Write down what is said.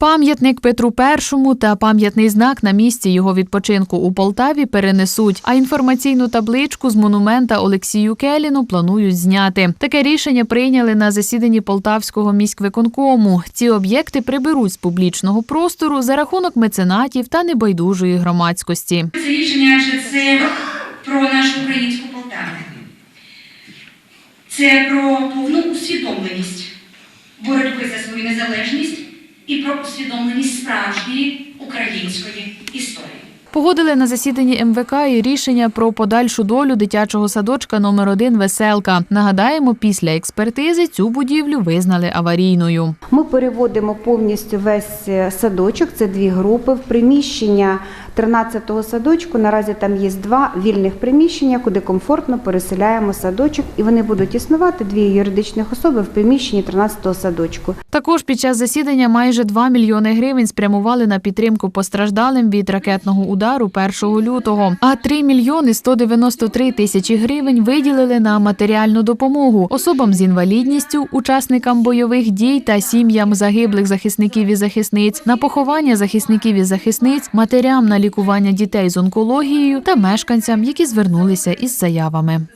Пам'ятник Петру І та пам'ятний знак на місці його відпочинку у Полтаві перенесуть, а інформаційну табличку з монумента Олексію Келіну планують зняти. Таке рішення прийняли на засіданні Полтавського міськвиконкому. Ці об'єкти приберуть з публічного простору за рахунок меценатів та небайдужої громадськості. Це рішення адже це про нашу українську Полтаву. Це про повну усвідомленість боротьби за свою незалежність і про усвідомленість справжньої української історії. Погодили на засіданні МВК і рішення про подальшу долю дитячого садочка номер 1 Веселка. Нагадаємо, після експертизи цю будівлю визнали аварійною. Ми переводимо повністю весь е, садочок, це дві групи, в приміщення 13-го садочку. Наразі там є два вільних приміщення, куди комфортно переселяємо садочок, і вони будуть існувати дві юридичних особи в приміщенні 13-го садочку. Також під час засідання майже 2 мільйони гривень спрямували на підтримку постраждалим від ракетного удару 1 лютого. А 3 мільйони 193 тисячі гривень виділили на матеріальну допомогу особам з інвалідністю, учасникам бойових дій та сім'ям загиблих захисників і захисниць, на поховання захисників і захисниць, матерям на лікування дітей з онкологією та мешканцям, які звернулися із заявами.